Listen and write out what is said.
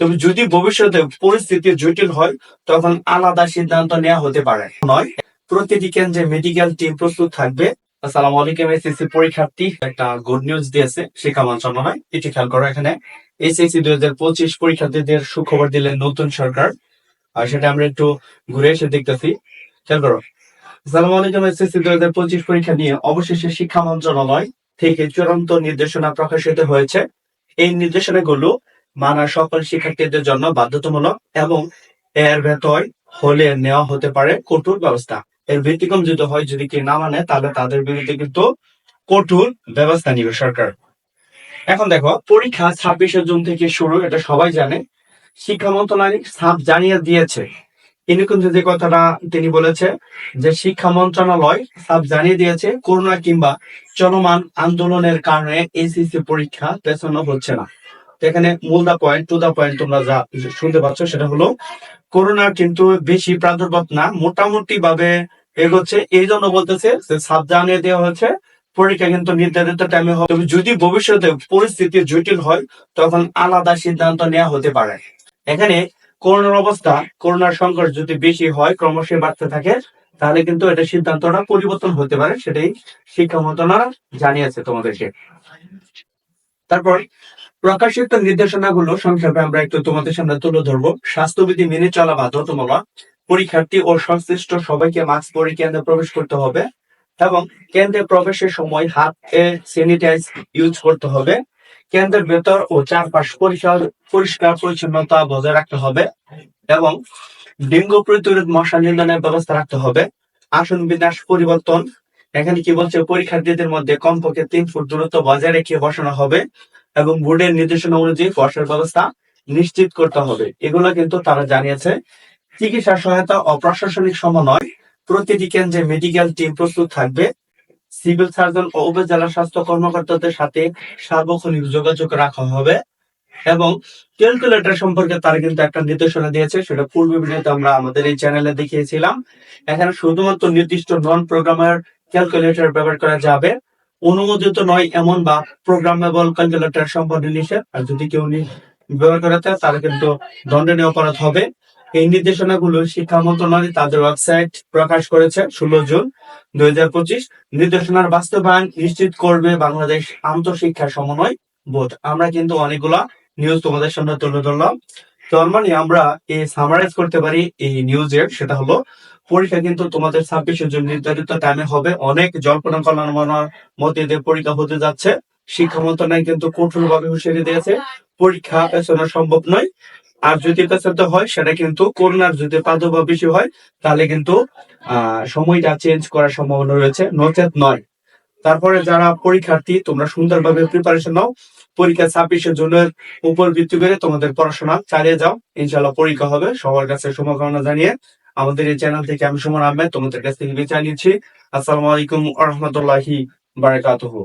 তবে যদি ভবিষ্যতে পরিস্থিতি জটিল হয়, তখন আলাদা সিদ্ধান্ত নেওয়া হতে পারে। নয়, প্রতিটি কেন্দ্রে মেডিকেল টিম প্রস্তুত থাকবে। আসসালামু আলাইকুম, এসএসসি পরীক্ষার্থী। একটা গুড নিউজ দিয়েছে শিক্ষা মন্ত্রণালয় এটি খেয়াল করো এখানে। এসএসসি দুই হাজার পঁচিশ পরীক্ষার্থীদের সুখবর দিলেন নতুন সরকার। আর সেটা আমরা একটু ঘুরে এসে দেখতেছি। খেয়াল করো। আসসালামু আলাইকুম, এসএসসি দুই হাজার পঁচিশ পরীক্ষা নিয়ে অবশেষে শিক্ষা মন্ত্রণালয় থেকে চূড়ান্ত নির্দেশনা প্রকাশিত হয়েছে। এই নির্দেশনাগুলো মানা সকল শিক্ষার্থীদের জন্য বাধ্যতামূলক এবং এর ভেতর হলে নেওয়া হতে পারে কঠোর ব্যবস্থা। এর ব্যতিক্রম যদি হয়, যদি কি না মানে তাহলে তাদের বিরুদ্ধে কিন্তু কঠোর ব্যবস্থা নিবে সরকার। এখন দেখো, পরীক্ষা ছাব্বিশে জুন থেকে শুরু, এটা সবাই জানে। শিক্ষা মন্ত্রণালয় সাপ জানিয়ে দিয়েছে। ইনি কিন্তু যে কথাটা তিনি বলেছে, যে শিক্ষা মন্ত্রণালয় সাপ জানিয়ে দিয়েছে, করোনা কিংবা চলমান আন্দোলনের কারণে এসিসি পরীক্ষা পেছানো হচ্ছে না। এখানে মূল the point to the point তোমরা যা শুনতে পাচ্ছ সেটা হলো করোনা কিন্তু বেশি প্রাদুর্ভাব না মোটামুটি ভাবে এগোচ্ছে। এই জন্য বলতেছে যে সাপ জানিয়ে দেওয়া হচ্ছে পরীক্ষা কিন্তু নির্ধারিত টাইমে হবে। যদি ভবিষ্যতে পরিস্থিতি জটিল হয়, তখন আলাদা সিদ্ধান্ত নেওয়া হতে পারে। এখানে করোনার অবস্থা, করোনার সংকট যদি বেশি হয়, ক্রমশ বাড়তে থাকে, তাহলে কিন্তু এটা সিদ্ধান্তটা পরিবর্তন হতে পারে, সেটাই শিক্ষা মন্ত্রণালয় জানিয়েছে তোমাদেরকে। তারপর প্রকাশিত নির্দেশনাগুলো সংক্ষেপে আমরা একটু তোমাদের সামনে তুলে ধরবো। স্বাস্থ্যবিধি মেনে চলা বাধ্যতামূলক পরীক্ষার্থী ও সংশ্লিষ্ট সবাইকে মাস্ক পরে কেন্দ্রে প্রবেশ করতে হবে এবং কেন্দ্রে প্রবেশের সময় হাত স্যানিটাইজ ইউজ করতে হবে। কেন্দ্রের ভেতর ও চারপাশ পরিষ্কার পরিষ্কার পরিচ্ছন্নতা বজায় রাখতে হবে এবং ডেঙ্গু প্রতিরোধ মশা নিধনের ব্যবস্থা রাখতে হবে। আসন বিন্যাস পরিবর্তন, এখানে কি বলছে? পরীক্ষার্থীদের মধ্যে কমপক্ষে তিন ফুট দূরত্ব বজায় রেখে বসানো হবে। এবং বোর্ডের নির্দেশনা অনুযায়ী বসার ব্যবস্থা নিশ্চিত করতে হবে। এগুলো কিন্তু তারা জানিয়েছে। চিকিৎসা সহায়তা ও প্রশাসনিক সমন্বয় প্রতিটি কেন্দ্রে মেডিকেল টিম প্রস্তুত থাকবে। সিভিল সার্জন ও উপজেলা স্বাস্থ্য কর্মকর্তাদের সাথে সার্বক্ষণিক যোগাযোগ রাখা হবে এবং ক্যালকুলেটর সম্পর্কে তারা কিন্তু একটা নির্দেশনা দিয়েছে, সেটা পূর্ব ভিডিওতে আমরা আমাদের এই চ্যানেলে দেখিয়েছিলাম। এখানে শুধুমাত্র নির্দিষ্ট নন প্রোগ্রামার ক্যালকুলেটর ব্যবহার করা যাবে। অনুমোদিত নয় এমন বা প্রোগ্রামেবল ক্যালকুলেটর সম্পন্ন নিষেধ। আর যদি কেউ ব্যবহার করে থাকে, তাহলে কিন্তু দণ্ডনীয় অপরাধ হবে। এই নির্দেশনাগুলো শিক্ষা মন্ত্রণালয় তাদের ওয়েবসাইট প্রকাশ করেছে ষোলো জুন দুই হাজার পঁচিশ। নির্দেশনার বাস্তবায়ন নিশ্চিত করবে বাংলাদেশ আন্তঃশিক্ষা সমন্বয় বোর্ড। আমরা কিন্তু অনেকগুলা নিউজ তোমাদের সামনে তুলে ধরলাম। তার মানে আমরা এই সামারাইজ করতে পারি এই নিউজের সেটা হলো পরীক্ষা কিন্তু তোমাদের ছাব্বিশে জুন নির্ধারিত টাইমে হবে। অনেক জল্পনা কল্পনার মধ্যে দিয়ে পরীক্ষা হতে যাচ্ছে। শিক্ষা মন্ত্রণালয় কিন্তু কঠোরভাবে হুঁশিয়ারি দিয়েছে, পরীক্ষা পেছানো সম্ভব নয়। আর যদি পেছাতে হয়, সেটা কিন্তু করোনার যদি প্রাদুর্ভাব বেশি হয়, তাহলে কিন্তু সময়টা চেঞ্জ করার সম্ভাবনা রয়েছে। নচেত নয়। তারপরে যারা পরীক্ষার্থী, তোমরা সুন্দরভাবে প্রিপারেশন নাও। পরীক্ষা ছাব্বিশে জুনের উপর ভিত্তি করে তোমাদের পড়াশোনা চালিয়ে যাও। ইনশাল্লাহ পরীক্ষা হবে। সবার কাছে শুভকামনা জানিয়ে আমাদের এই চ্যানেল থেকে আমি সুমন আহমেদ, তোমাদের কাছ থেকে নিচ্ছি। আসসালামু আলাইকুম আহমতুল্লাহি বারাকাতুহু।